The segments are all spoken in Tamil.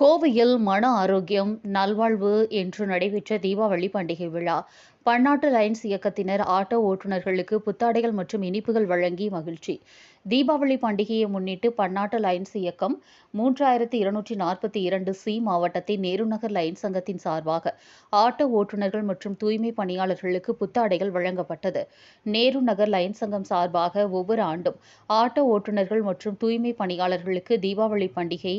கோவையில் மன ஆரோக்கியம் நல்வாழ்வு என்று நடைபெற்ற தீபாவளி பண்டிகை விழா. பன்னாட்டு லைன்ஸ் இயக்கத்தினர் ஆட்டோ ஓட்டுநர்களுக்கு புத்தாடைகள் மற்றும் இனிப்புகள் வழங்கி மகிழ்ச்சி. தீபாவளி பண்டிகையை முன்னிட்டு பன்னாட்டு லைன்ஸ் இயக்கம் மூன்றாயிரத்தி இருநூற்றி நாற்பத்தி இரண்டு சி மாவட்டத்தின் நேருநகர் லைன்ஸ் சங்கத்தின் சார்பாக ஆட்டோ ஓட்டுநர்கள் மற்றும் தூய்மை பணியாளர்களுக்கு புத்தாடைகள் வழங்கப்பட்டது. நேரு நகர் லைன்ஸ் சங்கம் சார்பாக ஒவ்வொரு ஆண்டும் ஆட்டோ ஓட்டுநர்கள் மற்றும் தூய்மை பணியாளர்களுக்கு தீபாவளி பண்டிகை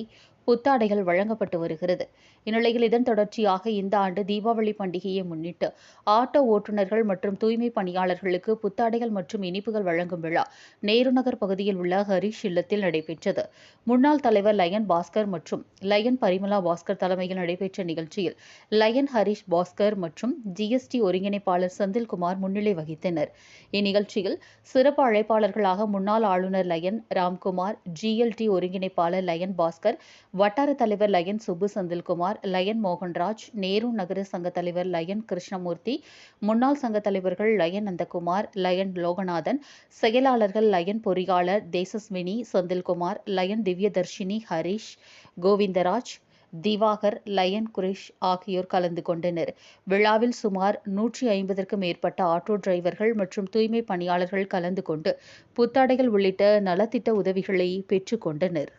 புத்தாடைகள் வழங்கப்பட்டு வருகிறது. இந்நிலையில் இதன் தொடர்ச்சியாக இந்த ஆண்டு தீபாவளி பண்டிகையை முன்னிட்டு ஆட்டோ ஓட்டுநர்கள் மற்றும் தூய்மை பணியாளர்களுக்கு புத்தாடைகள் மற்றும் இனிப்புகள் வழங்கும் விழா நேருநகர் பகுதியில் உள்ள ஹரிஷ் இல்லத்தில் நடைபெற்றது. முன்னாள் தலைவர் லயன் பாஸ்கர் மற்றும் லயன் பரிமலா பாஸ்கர் தலைமையில் நடைபெற்ற நிகழ்ச்சியில் லயன் ஹரிஷ் பாஸ்கர் மற்றும் ஜிஎஸ்டி ஒருங்கிணைப்பாளர் செந்தில்குமார் முன்னிலை வகித்தனர். இந்நிகழ்ச்சியில் சிறப்பு அழைப்பாளர்களாக முன்னாள் ஆளுநர் லயன் ராம்குமார் ஜிஎல்டி ஒருங்கிணைப்பாளர் லயன் பாஸ்கர் வட்டார தலைவர் லயன் சுப்பு செந்தில்குமார் லயன் மோகன்ராஜ் நேரு நகர சங்க தலைவர் லயன் கிருஷ்ணமூர்த்தி முன்னாள் சங்க தலைவர்கள் லயன் நந்தகுமார் லயன் லோகநாதன் செயலாளர்கள் லயன் பொறியாளர் தேசஸ்வினி செந்தில்குமார் லயன் திவ்யதர்ஷினி ஹரிஷ் கோவிந்தராஜ் திவாகர் லயன் குரிஷ் ஆகியோர் கலந்து கொண்டனர். விழாவில் சுமார் நூற்றி ஐம்பதற்கும் மேற்பட்ட ஆட்டோ டிரைவர்கள் மற்றும் தூய்மை பணியாளர்கள் கலந்து கொண்டு புத்தாடைகள் உள்ளிட்ட நலத்திட்ட உதவிகளை பெற்றுக்கொண்டனர்